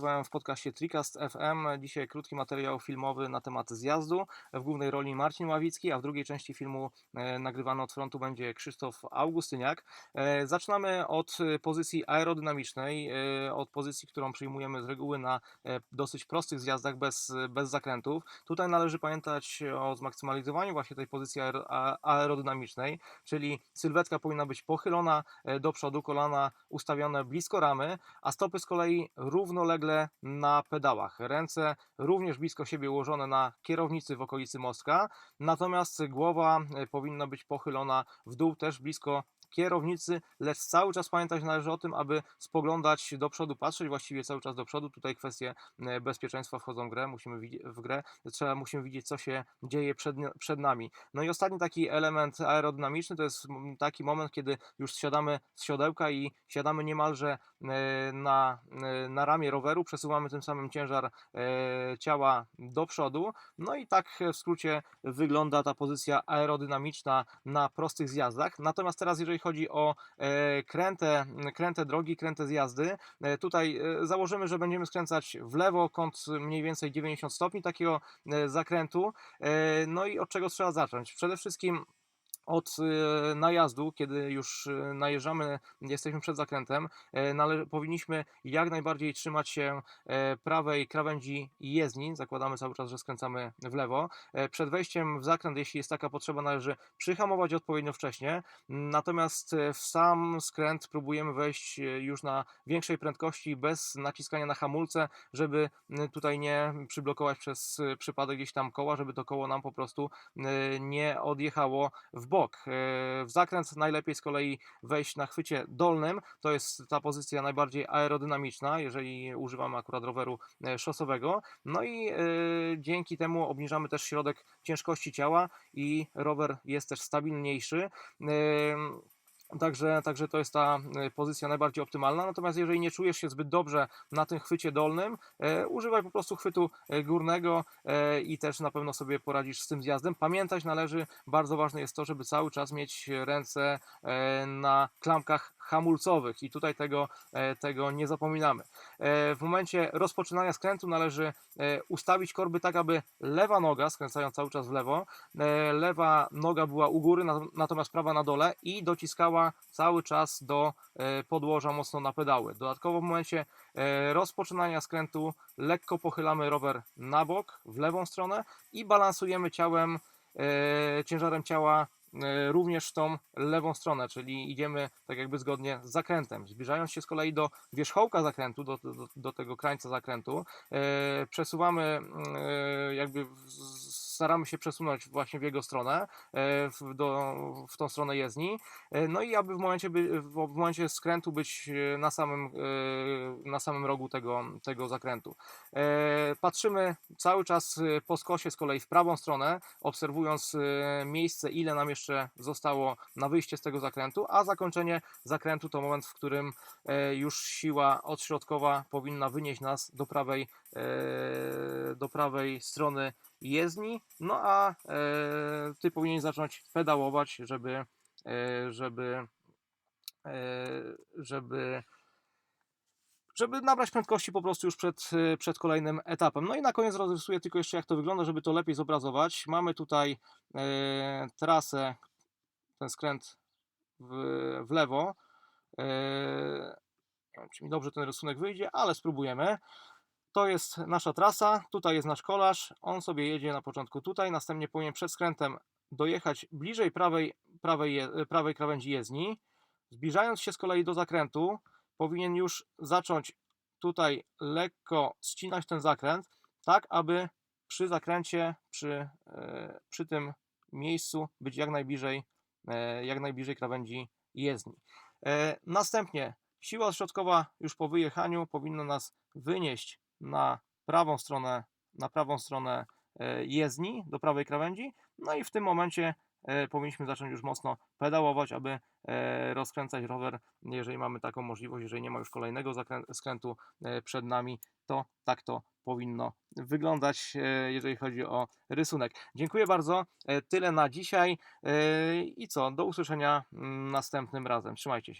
W podcaście Tricast FM. Dzisiaj krótki materiał filmowy na temat zjazdu. W głównej roli Marcin Ławicki, a w drugiej części filmu e, nagrywany od frontu będzie Krzysztof Augustyniak. E, Zaczynamy od e, pozycji aerodynamicznej, od pozycji, którą przyjmujemy z reguły na dosyć prostych zjazdach bez, bez zakrętów. Tutaj należy pamiętać o zmaksymalizowaniu właśnie tej pozycji aerodynamicznej, czyli sylwetka powinna być pochylona do przodu, kolana ustawione blisko ramy, a stopy z kolei równolegle na pedałach. Ręce również blisko siebie ułożone na kierownicy w okolicy mostka, natomiast głowa e, powinna być pochylona w dół też blisko kierownicy, lecz cały czas pamiętać należy o tym, aby spoglądać do przodu, patrzeć właściwie cały czas do przodu. Tutaj kwestie e, bezpieczeństwa wchodzą w grę, musimy w grę, trzeba musimy widzieć co się dzieje przed, przed nami. No i ostatni taki element aerodynamiczny to jest mm, taki moment, kiedy już zsiadamy z siodełka i siadamy niemalże e, na, e, na ramię roweru, przesuwamy tym samym ciężar ciała do przodu. No i tak w skrócie wygląda ta pozycja aerodynamiczna na prostych zjazdach. Natomiast teraz, jeżeli chodzi o e, kręte, kręte drogi, kręte zjazdy, e, tutaj e, założymy, że będziemy skręcać w lewo, kąt mniej więcej 90 stopni takiego e, zakrętu. E, No i od czego trzeba zacząć? Przede wszystkim od e, najazdu, kiedy już e, najeżdżamy, jesteśmy przed zakrętem, e, nale- powinniśmy jak najbardziej trzymać się e, prawej krawędzi jezdni. Zakładamy cały czas, że skręcamy w lewo. E, Przed wejściem w zakręt, jeśli jest taka potrzeba, należy przyhamować odpowiednio wcześnie. Natomiast w sam skręt próbujemy wejść już na większej prędkości, bez naciskania na hamulce, żeby tutaj nie przyblokować przez przypadek gdzieś tam koła, żeby to koło nam po prostu nie odjechało w bok. E, W zakręt najlepiej z kolei wejść na chwycie dolnym. To jest ta pozycja najbardziej aerodynamiczna, jeżeli używamy akurat roweru e, szosowego. No i e, dzięki temu obniżamy też środek ciężkości ciała i rower jest też stabilniejszy. Także, także to jest ta e, pozycja najbardziej optymalna. Natomiast jeżeli nie czujesz się zbyt dobrze na tym chwycie dolnym, e, używaj po prostu chwytu e, górnego e, i też na pewno sobie poradzisz z tym zjazdem. Pamiętać należy, bardzo ważne jest to, żeby cały czas mieć ręce e, na klamkach hamulcowych i tutaj tego, e, tego nie zapominamy. E, W momencie rozpoczynania skrętu należy e, ustawić korby tak, aby lewa noga, skręcając cały czas w lewo, lewa noga była u góry, nat- natomiast prawa na dole i dociskała cały czas do podłoża mocno na pedały. Dodatkowo w momencie rozpoczynania skrętu lekko pochylamy rower na bok, w lewą stronę i balansujemy ciałem, ciężarem ciała również w tą lewą stronę, czyli idziemy tak jakby zgodnie z zakrętem. Zbliżając się z kolei do wierzchołka zakrętu, do, do, do tego krańca zakrętu, e, przesuwamy mm, e, jakby w- staramy się przesunąć właśnie w jego stronę, e, w, do, w tą stronę jezdni, E, no i aby w momencie, w momencie skrętu być e, na samym, na samym rogu tego, tego zakrętu. Patrzymy cały czas po skosie z kolei w prawą stronę, obserwując miejsce, ile nam jeszcze zostało na wyjście z tego zakrętu, a zakończenie zakrętu to moment, w którym już siła odśrodkowa powinna wynieść nas do prawej, do prawej strony jezdni, no a e, ty powinien zacząć pedałować, żeby, e, żeby, e, żeby żeby nabrać prędkości po prostu już przed, e, przed kolejnym etapem. No i na koniec rozrysuję tylko jeszcze jak to wygląda, żeby to lepiej zobrazować. Mamy tutaj e, trasę, ten skręt w, w lewo. E, nie wiem, czy mi dobrze ten rysunek wyjdzie, ale spróbujemy. To jest nasza trasa, tutaj jest nasz kolarz, on sobie jedzie na początku tutaj, następnie powinien przed skrętem dojechać bliżej prawej, prawej, prawej krawędzi jezdni. Zbliżając się z kolei do zakrętu, powinien już zacząć tutaj lekko ścinać ten zakręt, tak aby przy zakręcie, przy, e, przy tym miejscu być jak najbliżej, e, jak najbliżej krawędzi jezdni. E, Następnie siła środkowa już po wyjechaniu powinna nas wynieść na prawą stronę, na prawą stronę e, jezdni, do prawej krawędzi, no i w tym momencie e, powinniśmy zacząć już mocno pedałować, aby e, rozkręcać rower, jeżeli mamy taką możliwość, jeżeli nie ma już kolejnego skrętu przed nami, to tak to powinno wyglądać, jeżeli chodzi o rysunek. Dziękuję bardzo, tyle na dzisiaj i co, do usłyszenia mm, następnym razem. Trzymajcie się.